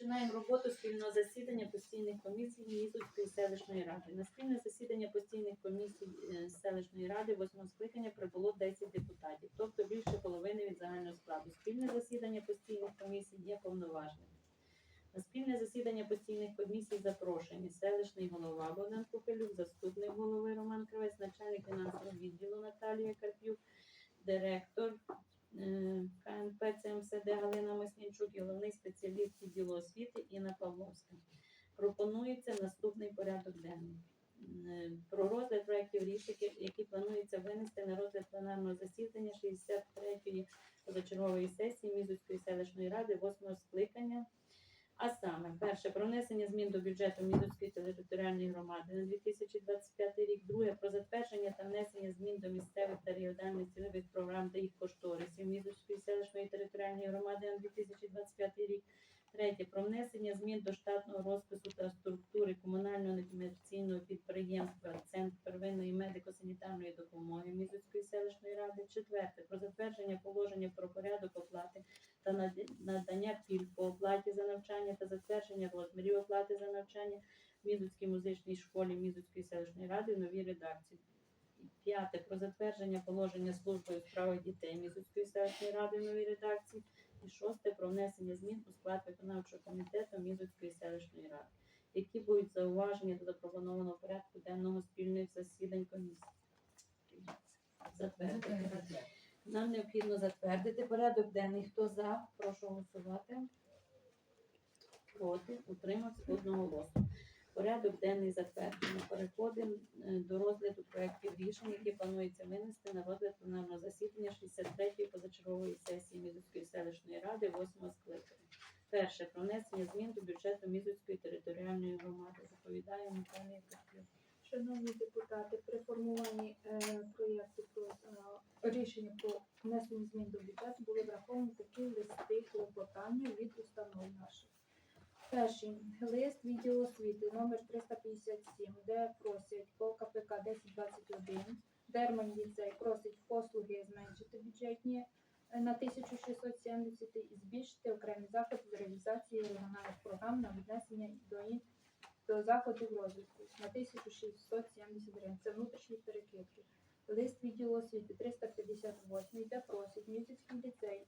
Починаємо роботу спільного засідання постійних комісій Мізуцької селищної ради. На спільне засідання постійних комісій е, селищної ради восьмого скликання прибуло 10 депутатів, тобто більше половини від загального складу. Спільне засідання постійних комісій є повноважним. На спільне засідання постійних комісій запрошені селищний голова Богдан Купелюк, заступник голови Роман Кравець, начальник фінансового відділу Наталія Карпюк, директор КНП ЦМСД Галина Маснінчук і головний спеціаліст відділу освіти Інна Павловська. Пропонується наступний порядок денний. Е, Про розгляд проєктів рішень, які планується винести на розгляд пленарного засідання 63-ї позачергової сесії Мізуцької селищної ради 8 скликання. А саме, перше, про внесення змін до бюджету Мізуцької територіальної громади на 2025 рік. Друге, про затвердження та внесення змін до місцевих та регіональних цільових програм та їх кошторисів Мізуцької селищної територіальної громади на 2025 рік. Третє, про внесення змін до штатного розпису та структури комунального некомерційного підприємства Центр первинної медико-санітарної допомоги Мізуцької селищної ради. Четверте, про затвердження положення про порядок оплати та наді- надання пільг по оплаті за навчання та затвердження розмірів оплати за навчання в Мізуцькій музичній школі Мізуцької селищної ради в новій редакції. І П'яте про затвердження положення служби у справах дітей Мізуцької селищної ради в новій редакції. І шосте про внесення змін у склад виконавчого комітету Мізуцької селищної ради. Які будуть зауваження до запропонованого порядку денного спільних засідань комісії? Затвердити. Нам необхідно затвердити порядок денний. Хто за? Прошу голосувати. Проти? Утримався одного голосу. Порядок денний затверджено. Переходимо е, до розгляду проєктів рішень, які планується винести на розгляд пленарного засідання 63-ї позачергової сесії Мізуцької селищної ради 8 скликання. Перше про внесення змін до бюджету Мізуцької територіальної громади. Доповідає Наталія Каплюк. Шановні депутати, при формуванні е, проєкту про е, рішення про внесення змін до бюджету були враховані такі листи клопотання від установ наших. Перший лист відділу освіти номер 357, де просять по КПК 1021, Дерман ліцей просить послуги зменшити бюджетні е, на 1670 і збільшити окремі заходи з реалізації регіональних програм на віднесення до ін- до заходів розвитку на 1670 гривень. Це внутрішні перекидки. Лист відділу освіти 358, де просить місяцький ліцей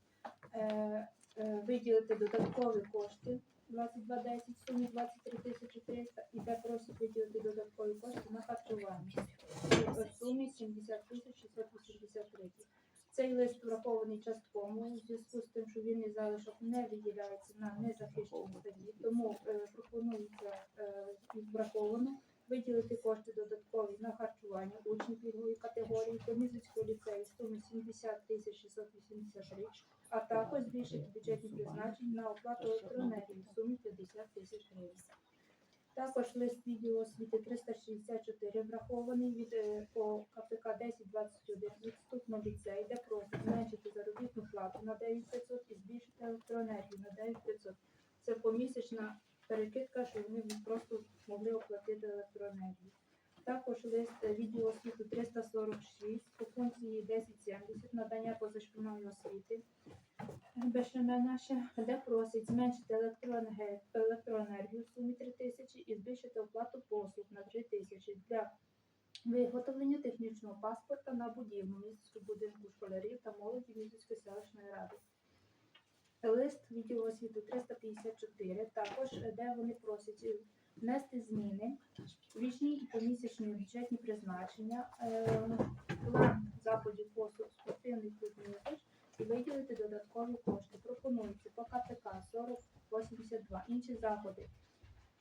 е, е, виділити додаткові кошти 2210 в сумі 23 тисячі 300 і де просять виділити додаткові кошти на харчування в сумі 70 тисяч 683. Цей лист врахований частково у зв'язку з тим, що вільний залишок не виділяється на незахищені статті, тому е, пропонується е, враховано виділити кошти додаткові на харчування учнів пільгової категорії до Мізицького ліцею в сумі 70 тисяч 683, а також збільшити бюджетні призначення на оплату електроенергії в сумі 50 тисяч гривень. Також лист відділу освіти 364 врахований від е, по КПК 1021 відступно ліцей, де просто зменшити заробітну плату на 9500 і збільшити електроенергію на 9500. Це помісячна перекидка, що вони просто могли оплатити електроенергію. Також лист відділу освіти 346 по функції 1070 надання позашкільної освіти. БШМ наше, де просить зменшити електроенергію, в сумі 3 тисячі і збільшити оплату послуг на 3 тисячі для виготовлення технічного паспорта на будівлю місяцького будинку школярів та молоді місяцької селищної ради. Лист відділу освіти 354, також де вони просять внести зміни річні і помісячні бюджетні призначення, е, план заходів послуг спортивних клуб «Мізич» і виділити додаткові кошти. Пропонується по КПК 4082. Інші заходи.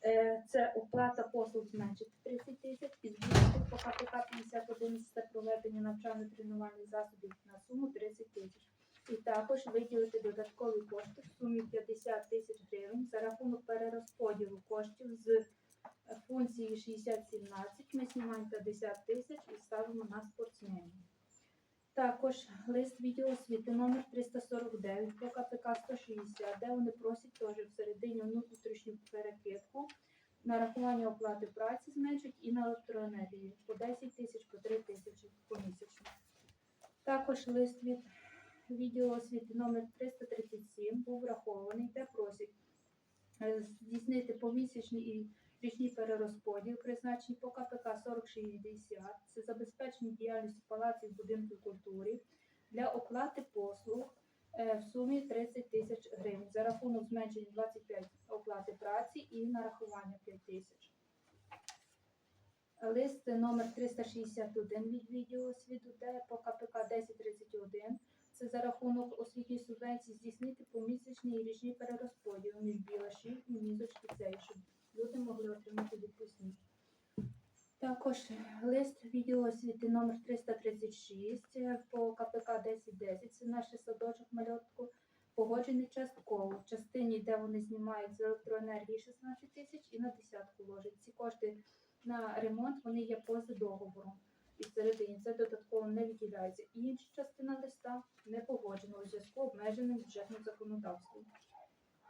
Е, Це оплата послуг зменшити 30 тисяч і збільшити по КПК 51 це проведення навчально-тренувальних засобів на суму 30 тисяч. І також виділити додаткові кошти в сумі 50 тисяч гривень за рахунок перерозподілу коштів з е, функції 6017. Ми знімаємо 50 тисяч і ставимо на спортсменів. Також лист відділу освіти номер 349 по КПК 160, де вони просять теж всередині внутрішню перекидку нарахування оплати праці зменшить і на електроенергію по 10 тисяч, по 3 тисячі помісячно. Також лист від відділу освіти номер 337 був врахований, де просять е, здійснити помісячний і річний перерозподіл, призначені по КПК 4060, це забезпечення діяльності палаців будинків культури для оплати послуг е, в сумі 30 тисяч гривень. За рахунок зменшення 25 оплати праці і нарахування 5 тисяч. Лист номер 361 від відділу освіту, де по КПК 1031 це за рахунок освітньої субвенції здійснити помісячний і річний перерозподіл між Білашів і мізочки цей, щоб люди могли отримати відпускні. Також лист відділу освіти номер 336 е, по КПК 1010, це наш садочок мальотку, погоджений частково в частині, де вони знімають з електроенергії 16 тисяч і на десятку ложать. Ці кошти на ремонт вони є поза договором. І всередині це додатково не виділяється. І інша частина листа не погоджена у зв'язку обмеженим бюджетним законодавством.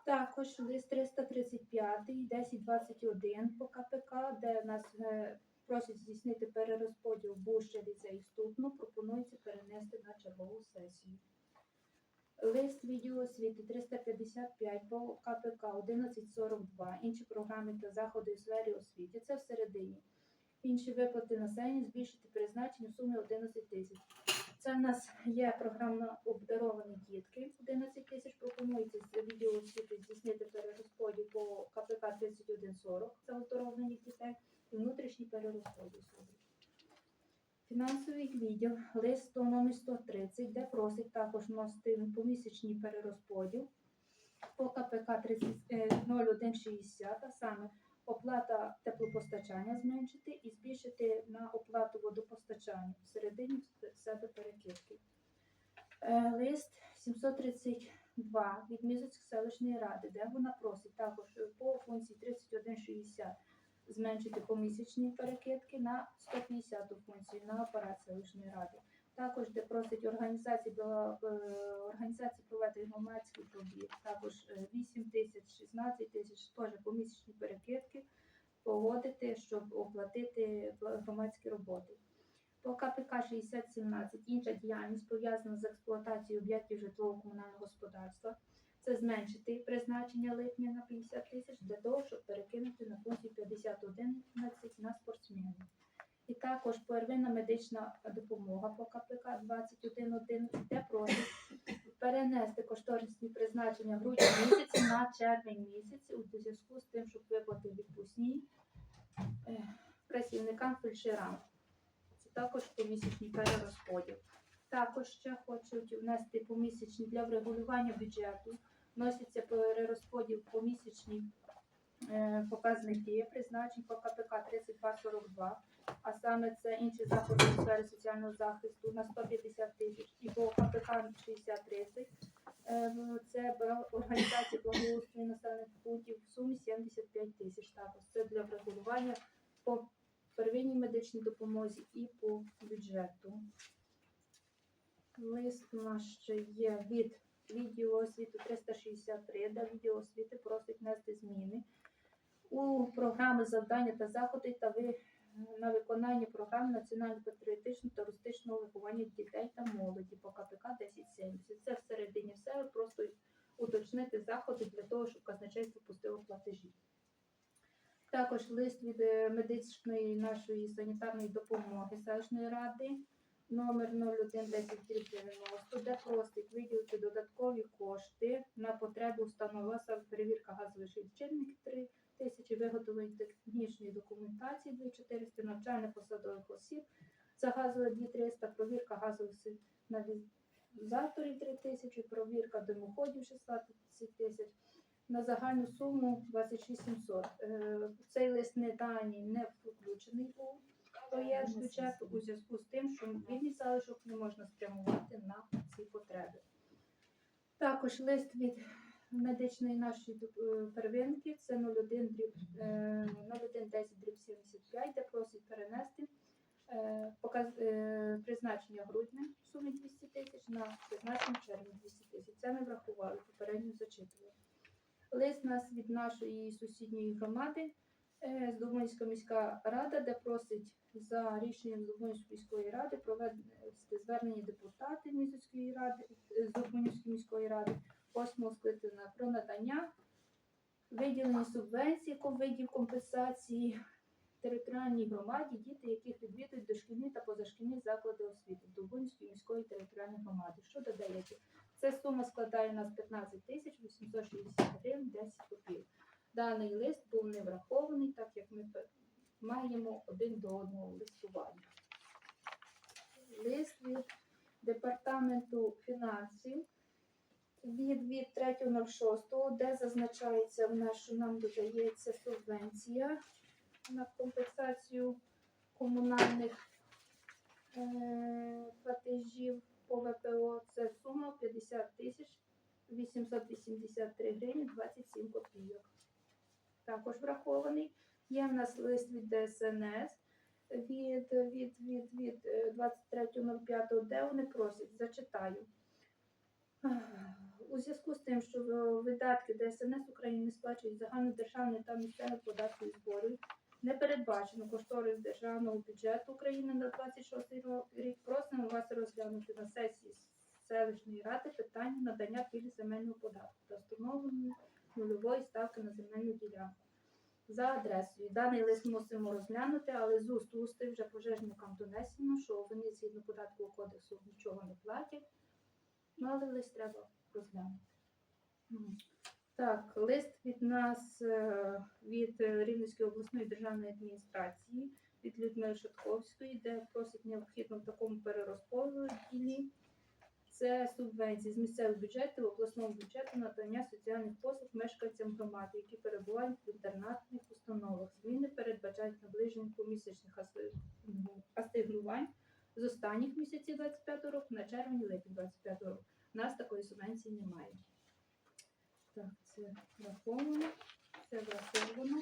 Також лист 335, 1021 по КПК, де нас е, просять здійснити перерозподіл Буща ліцей ступну, пропонується перенести на чергову сесію. Лист відділу освіти 355 по КПК 1142, інші програми та заходи у сфері освіти. Це всередині. Інші виплати населенню збільшити призначення в сумі 11 тисяч. Це в нас є програмно обдаровані дітки. 11 тисяч пропонується з відділу освіти здійснити перерозподіл по КПК 3140, це оздоровлення дітей, і внутрішній перерозподіл. Фінансовий відділ, лист 100 номер 130, де просить також вносити помісячний перерозподіл по КПК 30, е, 0160, а саме оплата теплопостачання зменшити і збільшити на оплату водопостачання всередині себе перекидки. Е, Лист 732 від Мізоцької селищної ради, де вона просить також по функції 3160 зменшити помісячні перекидки на 150 функцію на апарат селищної ради. Також де просить організації е, організації проведення громадських робіт, також е, 8 тисяч, 16 тисяч теж помісячні перекидки погодити, щоб оплатити громадські роботи. По КПК 6017 інша діяльність пов'язана з експлуатацією об'єктів житлово-комунального господарства. Це зменшити призначення липня на 50 тисяч для того, щоб перекинути на функцію 5111 на спортсменів. І також первинна медична допомога по КПК 2111, де просить перенести кошторисні призначення грудня місяці на червень місяць у зв'язку з тим, щоб виплати відпускні е, працівникам фельдшерам. Це також помісячний перерозподіл. Також ще хочуть внести помісячні для врегулювання бюджету. Вноситься перерозподіл помісячні е, показники призначень по КПК 3242, а саме це інші заходи у сфері соціального захисту на 150 тисяч і по КПК 6030 е, це організація благоустрою населених пунктів в сумі 75 тисяч. Також це для врегулювання по первинній медичній допомозі і по бюджету. Лист у нас ще є від відділу освіти 363, де відділ просить внести зміни у програми завдання та заходи та ви на виконання програми національно-патріотичного та туристичного виховання дітей та молоді по КПК 1070. Це всередині все просто уточнити заходи для того, щоб казначейство пустило платежі. Також лист від е, медичної нашої санітарної допомоги селищної ради номер 011090, де просить виділити додаткові кошти на потребу установи перевірка газових лічильників 3 тисячі, виготовлення технічної документації 2400, навчання посадових осіб за газове 2300, провірка газових сигналізаторів 3 тисячі, провірка димоходів 16 тисяч. На загальну суму 26700. Е, Цей лист не дані не включений у проєкт бюджету у зв'язку з тим, що вільний залишок не можна спрямувати на ці потреби. Також лист від медичної нашої е, первинки це 01 дріб, е, 0110 дріб 75, де просить перенести е, е, призначення грудня в сумі 200 тисяч на призначення червня 200 тисяч. Це ми врахували, попередньо зачитували. Лист нас від нашої сусідньої громади е, Здобунська міська рада, де просить за рішенням Здобунської міської ради провести звернення депутатів Здобунської міської ради восьмого скликання про надання виділені субвенції видів компенсації територіальній громаді, діти, яких відвідують дошкільні та позашкільні заклади освіти Дубунської міської територіальної громади. Що додається? Це сума складає нас 15 тисяч 860 гривень 10 копійок. Даний лист був не врахований, так як ми маємо один до одного листування. Лист від департаменту фінансів 3.06, де зазначається в нас, що нам додається субвенція на компенсацію комунальних е, платежів по ВПО. Це сума 50 тисяч 883 гривні 27 копійок. Також врахований. Є в нас лист від ДСНС від, від, від, від е, 23.05, де вони просять, зачитаю. У зв'язку з тим, що е, видатки ДСНС України сплачують загальнодержавні та місцеві податки і зборів, не передбачено кошторис державного бюджету України на 26 ро- рік. Просимо вас розглянути на сесії селищної ради питання надання пільг земельного податку та встановлення нульової ставки на земельну ділянку. За адресою даний лист мусимо розглянути, але з уст усти вже пожежникам донесено, що вони згідно податкового кодексу нічого не платять. Ну, але лист треба розглянути. Так, лист від нас е, від е, Рівненської обласної державної адміністрації, від Людмили Шатковської, де просить необхідно в такому перерозподілі. Це субвенції з місцевих бюджетів, обласного бюджету надання соціальних послуг мешканцям громади, які перебувають в інтернатних установах. Зміни передбачають наближення помісячних аси- асигнувань з останніх місяців 25 року на червень-липень 25 року. У нас такої субвенції немає. Так, це враховано. Це враховано.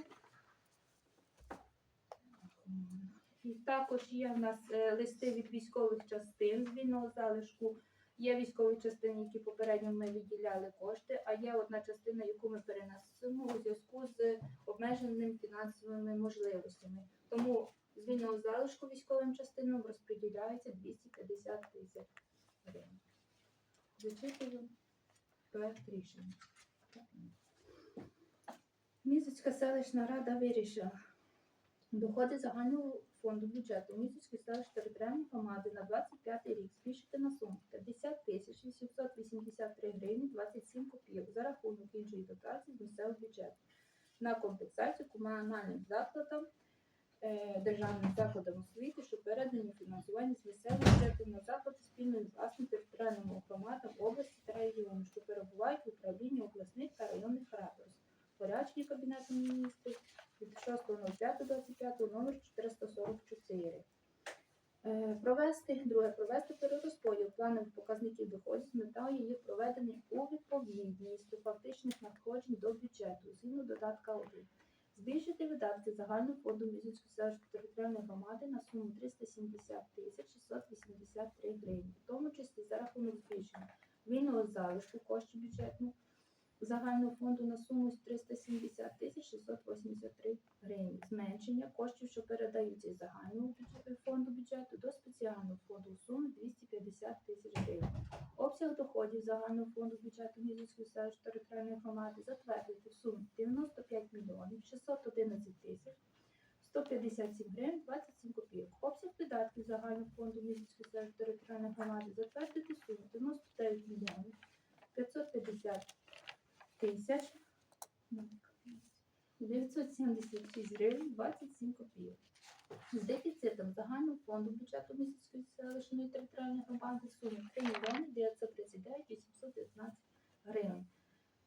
І також є в нас е, листи від військових частин з вільного залишку. Є військові частини, які попередньо ми виділяли кошти, а є одна частина, яку ми перенесемо у зв'язку з обмеженими фінансовими можливостями. Тому з вільного залишку військовим частинам розподіляється 250 тисяч гривень. Зачитую проект рішення. Місяцька селищна рада вирішила доходи загального фонду бюджету Місяцької селищної територіальної громади на 25 рік збільшити на суму 50 тисяч 883 гривні 27 копійок за рахунок іншої дотації з місцевого бюджету на компенсацію комунальним закладам державним закладам освіти, що передані фінансування з місцевого бюджету на заклади спільної власності територіальним громадам області та регіону, що перебувають в управлінні обласних та районних рад. Порядчення Кабінету міністрів від 6.05.25 номер 444. Е, Провести, друге, провести перерозподіл планових показників доходів з метою їх проведення у відповідність до фактичних надходжень до бюджету згідно додатка 1. Збільшити видатки загального фонду Мізицької селищної територіальної громади на суму 370 тисяч 683 гривні, в тому числі за рахунок збільшення вільного залишку коштів бюджетного загального фонду на суму 370 тисяч 683 гривні. Зменшення коштів, що передаються із загального бюджету фонду бюджету до спеціального фонду у сумі 250 тисяч гривень. Обсяг доходів загального фонду бюджету Мізівської селищної територіальної громади затвердити суму сумі 95 мільйонів 611 тисяч 157 гривень 27 копійок. Обсяг видатків загального фонду Мізівської селищної територіальної громади затвердити суму сумі 99 мільйонів 550 тисяч 976 гривень 27 копійок. З дефіцитом загального фонду бюджету місяцької селищної територіальної громади в сумі 3 мільйони 939 819 гривень.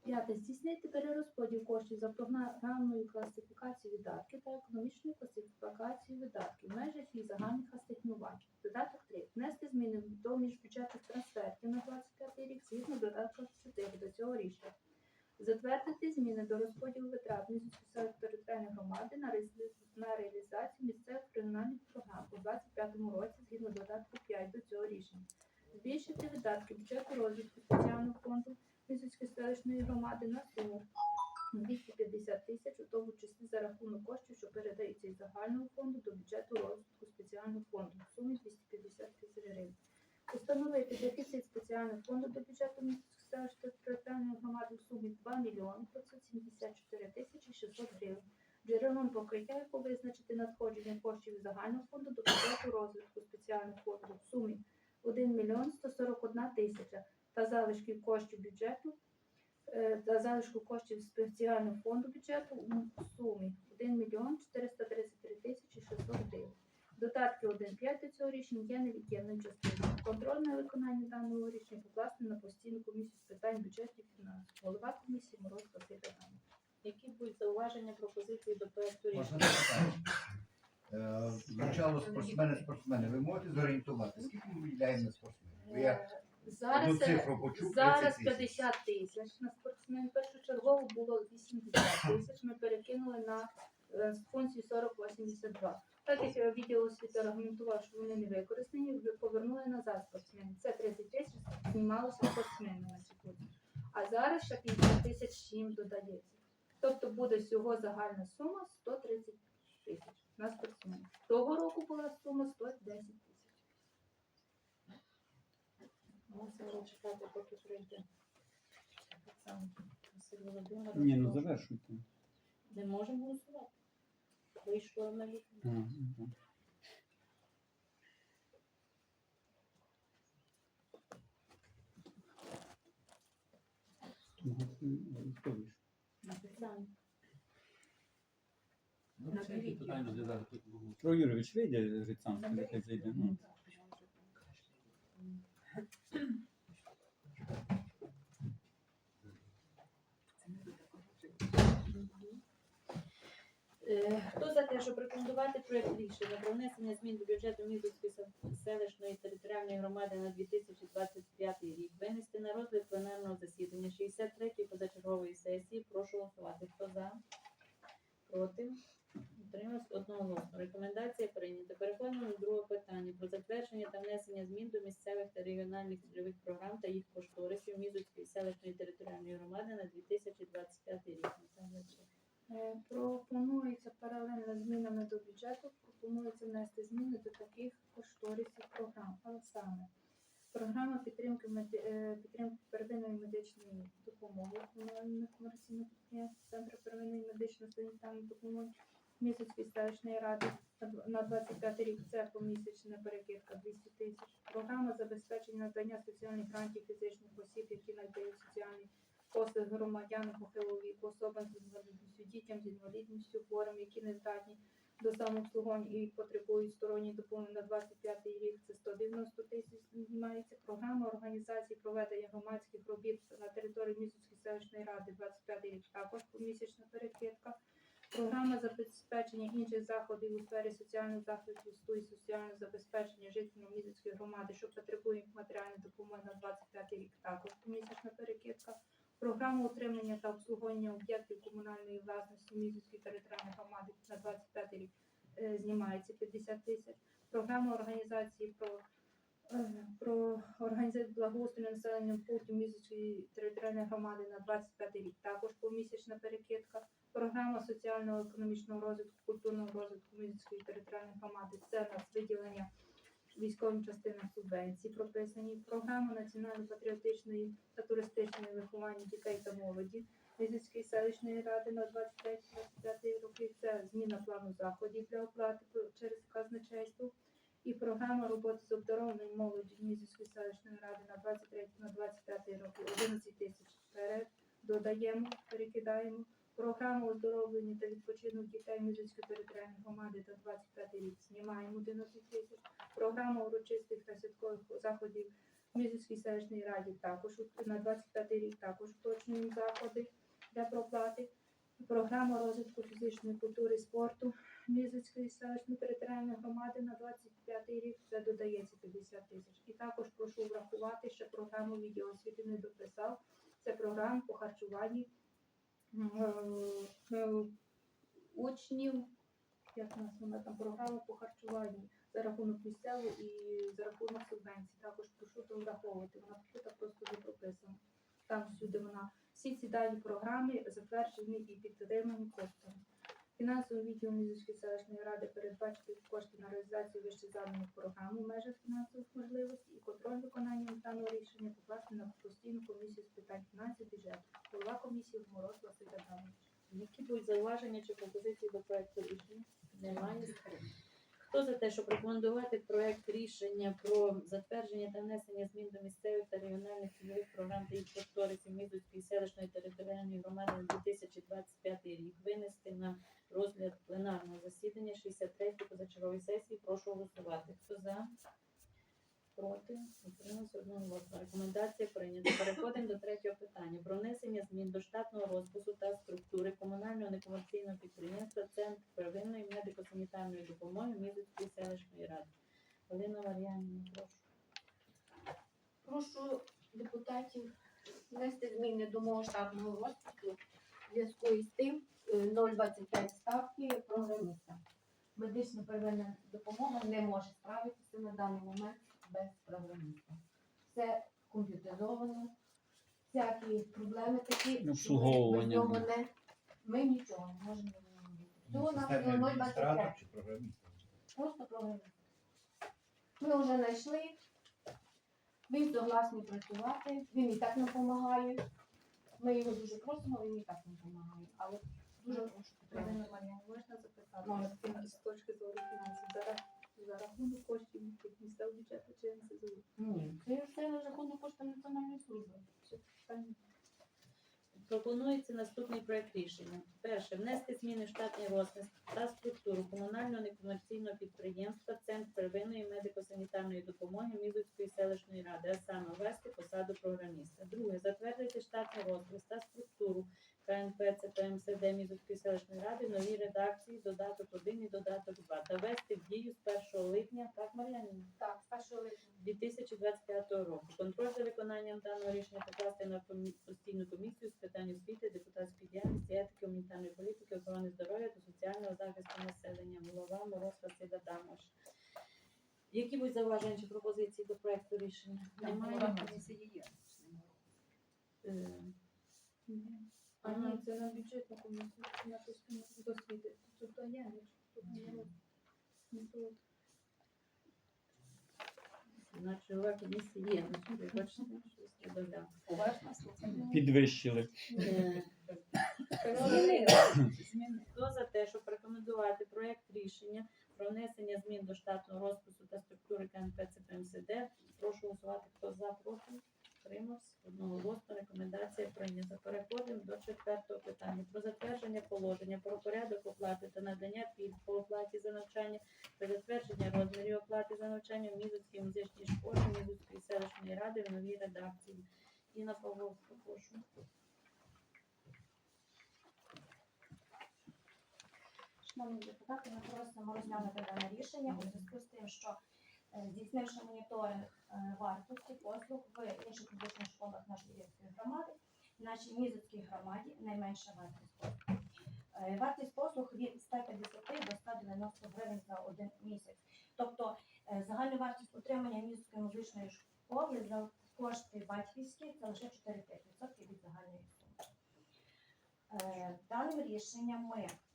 П'яте. Здійснити перерозподіл коштів за програмною класифікацією видатків та економічною класифікацією видатків в межах їх загальних асигнувань. Додаток 3. Внести зміни до міжбюджетних трансфертів на 25 рік згідно додатку 4 до цього рішення. Затвердити зміни до розподілу витрат міської територіальної громади на, реаліз- на реалізацію місцевих регіональних програм у 2025 році згідно додатку 5 до цього рішення. Збільшити видатки бюджету розвитку спеціального фонду Місяцької селищної громади на суму 250 тисяч, у тому числі за рахунок коштів, що передаються із загального фонду до бюджету розвитку спеціального фонду в сумі 250 тисяч гривень. Установити дефіцит спеціального фонду до бюджету територіальної громади в сумі 2 мільйони 574 тисячі 600 гривень. Джерелом покриття, яку визначити надходження коштів загального фонду до бюджету розвитку спеціальних фондів в сумі 1 мільйон 141 тисяча та залишків коштів бюджету е, та залишку коштів спеціального фонду бюджету у сумі 1 мільйон 433 тисячі 600 гривень. Додатки 1.5 до цього рішення є невід'ємною частиною. Контроль на виконання даного рішення покласти на постійну комісію з питань бюджетів і фінансів. Голова комісії Мороз Василь Адамович. Які будуть зауваження, пропозиції до проекту рішення? Е, Звучало спортсмени, спортсмени. Ви можете зорієнтувати, скільки ми виділяємо на спортсменів? Бо я Е, одну Зараз, е, цифру почув, зараз 30 тисяч. 50 тисяч на спортсмен. Першочергово було 80 тисяч. Ми перекинули на е, функцію 4082. Так як е, відділ освіти аргументував, що вони не використані, ви повернули назад спортсменів. Це 30 тисяч знімалося спортсменами на секунду. А зараз ще 50 тисяч їм додається. Тобто буде всього загальна сума 130 тисяч на спортсменів. Того року була сума 110 тисяч. Мусимо чекати, поки прийде. Так само, Василь Володимирович. Ні, ну завершуйте. Не можемо голосувати. Вийшло на. А, ага. Ну, хто вийшов? Написано. Ну, це які питання де тут було? Петро Юрійович вийде Грицанський, нехай зайде. Ну. Е, Хто за те, щоб рекомендувати проєкт рішення про внесення змін до бюджету Мізовської селищної територіальної громади на 2025 рік, винести на розгляд пленарного засідання 63-ї позачергової сесії, прошу голосувати. Хто за? Проти? Утрималось одноголосно. Рекомендація прийнята. Переходимо до другого питання про затвердження та внесення змін до місцевих та регіональних цільових програм та їх кошторисів Мізовської селищної територіальної громади на 2025 рік. Е, Пропонується паралельно змінами до бюджету, пропонується внести зміни до таких кошторисів програм. Але саме програма підтримки е, підтримки первинної медичної допомоги комунальних комерційних підприємств Центру первинної медичної санітарної допомоги місяцької селищної ради на дв- на 25 рік. Це помісячна перекидка 200 тисяч. Програма забезпечення надання соціальних грантів фізичних осіб, які надають соціальні послуги громадянам похилого віку, особам з інвалідністю, дітям з інвалідністю, хворим, які не здатні до самообслуговування і потребують сторонньої допомоги на 25 рік. Це 190 тисяч знімається. Програма організації проведення громадських робіт на території Місяцької селищної ради 25 рік. Також помісячна перекидка. Програма забезпечення інших заходів у сфері соціального захисту і соціального забезпечення жителів Місяцької громади, що потребує матеріальної допомоги на 25 рік. Також помісячна перекидка. Програма утримання та обслуговування об'єктів комунальної власності Мізівської територіальної громади на 25 рік е, знімається 50 тисяч. Програма організації про, е, про організацію благоустрою населення пунктів Мізівської територіальної громади на 25 рік також помісячна перекидка. Програма соціально-економічного розвитку, культурного розвитку Мізівської територіальної громади це нас виділення військовим частинам субвенцій прописані. Програма національно-патріотичної та туристичної виховання дітей та молоді Мізицької селищної ради на 23-25 роки. Це зміна плану заходів для оплати через казначейство. І програма роботи з обдарованою молоді Мізицької селищної ради на 23 на 25 роки 11 тисяч вперед. Додаємо, перекидаємо. Програму оздоровлення та відпочинок дітей Мізицької територіальної громади на 25 рік знімаємо 11 тисяч. Програма урочистих та святкових заходів Мізицькій селищній раді також на 25 рік також уточнюємо заходи для проплати. Програма розвитку фізичної культури і спорту Мізицької селищної територіальної громади на 25 рік це додається 50 тисяч. І також прошу врахувати, що програму відеоосвіти не дописав. Це програма по харчуванні учнів. Як нас вона там програма по харчуванню за рахунок місцевого і за рахунок субвенцій. Також прошу там враховувати. Вона тут просто не прописана. Там всюди вона всі ці дані програми затверджені і підтримані коштами. Фінансовий відділ Мізівської селищної ради передбачити кошти на реалізацію вище заданих програм у межах фінансових можливостей і контроль виконання даного рішення покласти на постійну комісію з питань фінансів бюджету. Голова комісії Мороз Василь Адамович. Які будуть зауваження чи пропозиції до проекту рішення? Немає. Хто за те, щоб рекомендувати проект рішення про затвердження та внесення змін до місцевих та регіональних цільових програм та їх кошторисів Мізоцької селищної територіальної громади на 2025 рік винести на розгляд пленарного засідання 63-ї позачергової сесії. Прошу голосувати. Хто за? Проти? Утримався одноголосно. Рекомендація прийнята. Переходимо до третього питання. Про внесення змін до штатного розпису та структури комунального некомерційного підприємства Центр первинної медико-санітарної допомоги Мізицької селищної ради. Галина Мар'янівна, прошу. Прошу депутатів внести зміни до мого штатного розпису в зв'язку із тим е, 0,25 ставки програміста. Медична первинна допомога не може справитися на даний момент без програміста. Все комп'ютеризовано, всякі проблеми такі, ми без Обслуговування. нього не ми нічого не можемо. Всього Системний адміністратор чи програміст? Просто програміст. Ми вже знайшли. Він согласний працювати, він і так нам допомагає. Ми його дуже просимо, він і так нам допомагає. Але дуже прошу підтримати. Можна запитати? Можна. З точки зору фінансів, за, рах- за рахунок коштів місцевого бюджету чи НСЗУ? Ні, це все на рахунок коштів національної служби. Питання. Пропонується наступний проект рішення. Перше, внести зміни в штатний розпис та структуру комунального некомерційного підприємства Центр первинної медико-санітарної допомоги Мізоцької селищної ради, а саме ввести посаду програміста. Друге, затвердити штатний розпис та структуру КНП ЦПМСД Мізоцької селищної ради в новій редакції додаток 1 і додаток 2 та ввести в дію з 1 липня, так, Мар'яна? Так, з першого липня. 2025 року. Контроль за виконанням даного рішення покласти на постійну комісію з питань освіти, депутатської діяльності, етики, гуманітарної політики, охорони здоров'я та соціального захисту населення. Голова Мороз Василь Адамович. Які будуть зауваження чи пропозиції до проекту рішення? Немає. Е, А ні, це на бюджетну комісію, на постійну з освіти. Тут то є, тут не Ну, Значить, голова комісії є. Значить, ви бачите, щось я додам. Підвищили. Е, Хто за те, щоб рекомендувати проект рішення про внесення змін до штатного розпису та структури КНП ЦПМСД? Прошу голосувати, хто за, проти, Тримався. Одноголосно рекомендація прийнята. Переходимо до четвертого питання. Про затвердження положення про порядок оплати та надання пільг по оплаті за навчання та затвердження розмірів оплати за навчання в Мізоцькій музичній школі Мізоцької селищної ради в новій редакції. Інна Павловська, прошу. Шановні депутати, ми просимо розглянути дане рішення у зв'язку з тим, що здійснивши моніторинг е, вартості послуг в інших музичних школах нашої Львівської громади, в нашій Мізоцькій громаді найменша вартість послуг. Е, Вартість послуг від 150 до 190 гривень за один місяць. Тобто е, загальна вартість утримання Мізоцької музичної школи за кошти батьківські це лише 4-5% від загальної суми. Е, Даним рішенням ми Е,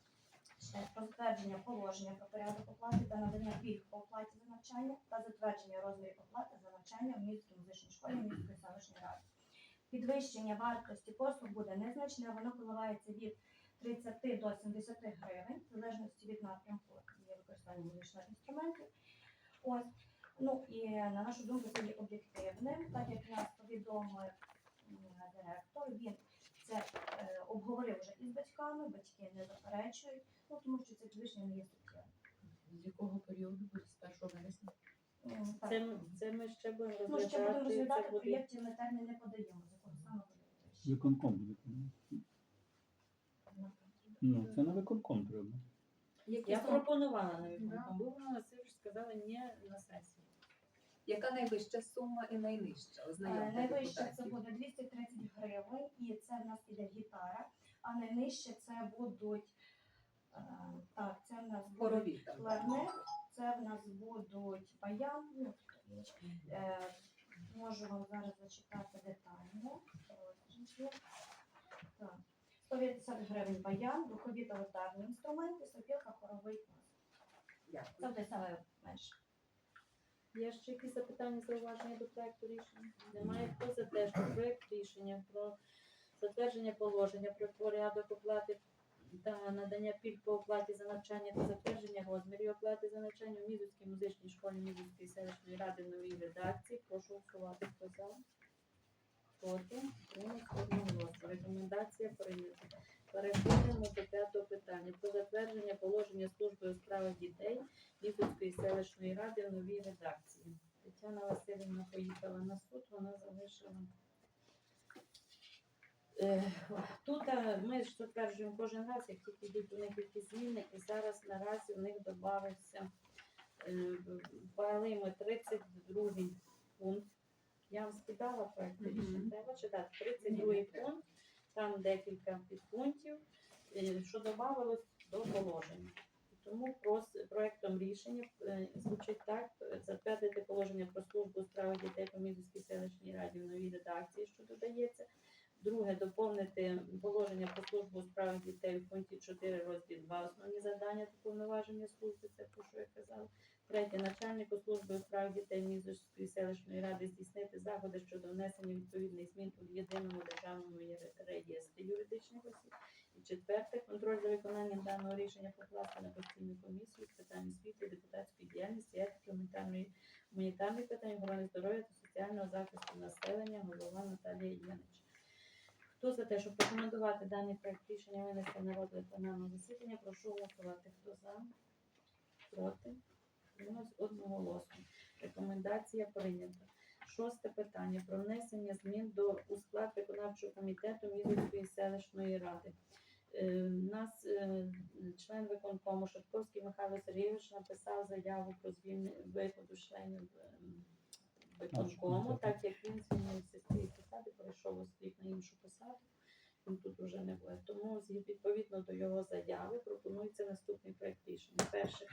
про затвердження положення про порядок оплати та надання пільг по оплаті за навчання та затвердження розмірів оплати за навчання в міській музичній школі міської селищної ради. Підвищення вартості послуг буде незначне, воно коливається від 30 до 70 гривень, в залежності від напрямку і використання музичних інструментів. Ось. Ну і на нашу думку це є об'єктивним, так як нас повідомив директор, він це е, обговорив вже із батьками, батьки не заперечують. Ну, тому що це підвищення не є суттєвим. З якого періоду буде з 1 вересня? М, так. Це, це ми ще будемо Ну, ще будемо розглядати. Це буде проєктів ми термін не подаємо, з якого саме буде. Виконком буде. Ну, це на виконком треба. Я пропонувала на виконком. Був вже сказали ні на сесії. Яка найвища сума і найнижча? Е, Ознайомте Найвище це депутатів. буде 230 гривень, і це в нас іде гітара, а найнижче це будуть е, так, це в нас буде Хорові там. кларнет, це в нас будуть баян. Ну, е, можу вам зараз зачитати детально. Так. 150 гривень баян, духові та ударні інструменти, сопілка, хоровий клас. Це буде саме менше. Є ще якісь запитання, зауваження до проекту рішення? Немає хто за те, що проект рішення про затвердження положення про порядок оплати та надання пільг по оплаті за навчання та затвердження розмірів оплати за навчання у Мізівській музичній школі Мізівської селищної ради новій редакції. Прошу голосувати. Хто за? Проти? Рекомендація прийнята. Переходимо до п'ятого питання про затвердження положення служби у справах дітей Мізівської селищної ради в новій редакції. Тетяна Васильівна поїхала на суд, вона залишила. Е, Тут е, ми ж затверджуємо кожен раз, як тільки йдуть у них якісь зміни, і зараз наразі в них додався ми 32 пункт. Я вам скидала проект Мгм. рішення. Треба читати 32 пункт, там декілька підпунктів, е, що додавалось до положення. Тому проектом рішення е, звучить так: затвердити положення про службу справи дітей по Мізівській селищній раді в новій редакції, що додається. Друге, доповнити положення про службу у справах дітей в пункті 4 розділ 2 основні завдання та повноваження служби, це про що я казала. Третє, начальнику служби у справах дітей Мізівської селищної ради здійснити заходи щодо внесення відповідних змін у єдиному державному реєстрі юридичних осіб. І четверте, контроль за виконанням даного рішення покласти на постійну комісію з питань освіти, депутатської діяльності, етики, гуманітарної гуманітарних питань, охорони здоров'я та соціального захисту населення, голова Наталія Янич. Хто за те, щоб рекомендувати даний проект рішення винести на розгляд пленарного засідання, прошу голосувати. Хто за? Проти? Утримались одноголосно. Рекомендація прийнята. Шосте питання про внесення змін до у склад виконавчого комітету Мізівської селищної ради. Е, У нас е, член виконкому Шатковський Михайло Сергійович написав заяву про звільнення виходу членів е, виконкому, так як він звільнився з цієї перейшов на іншу посаду. Він тут уже не буде. Тому відповідно до його заяви пропонується наступний проект рішення. Перше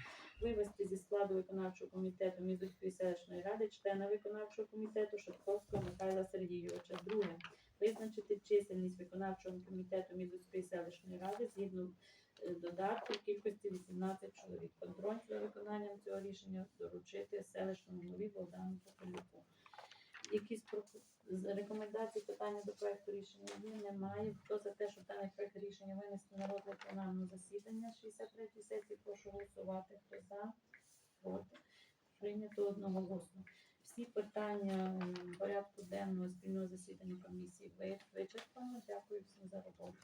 вивести зі складу виконавчого комітету Мізівської селищної ради члена виконавчого комітету Шатковського Михайла Сергійовича. Друге визначити чисельність виконавчого комітету Мізівської селищної ради згідно е, додатку в кількості 18 чоловік. Контроль за виконанням цього рішення доручити селищному голові Богдану Попелюку. Якісь рекомендації питання до проекту рішення є, немає. Хто за те, щоб даний проект рішення винести на розгляд пленарного засідання 63 сесії, прошу голосувати. Хто за? Проти? Прийнято одноголосно. Всі питання порядку денного спільного засідання комісії вичерпано. Дякую всім за роботу.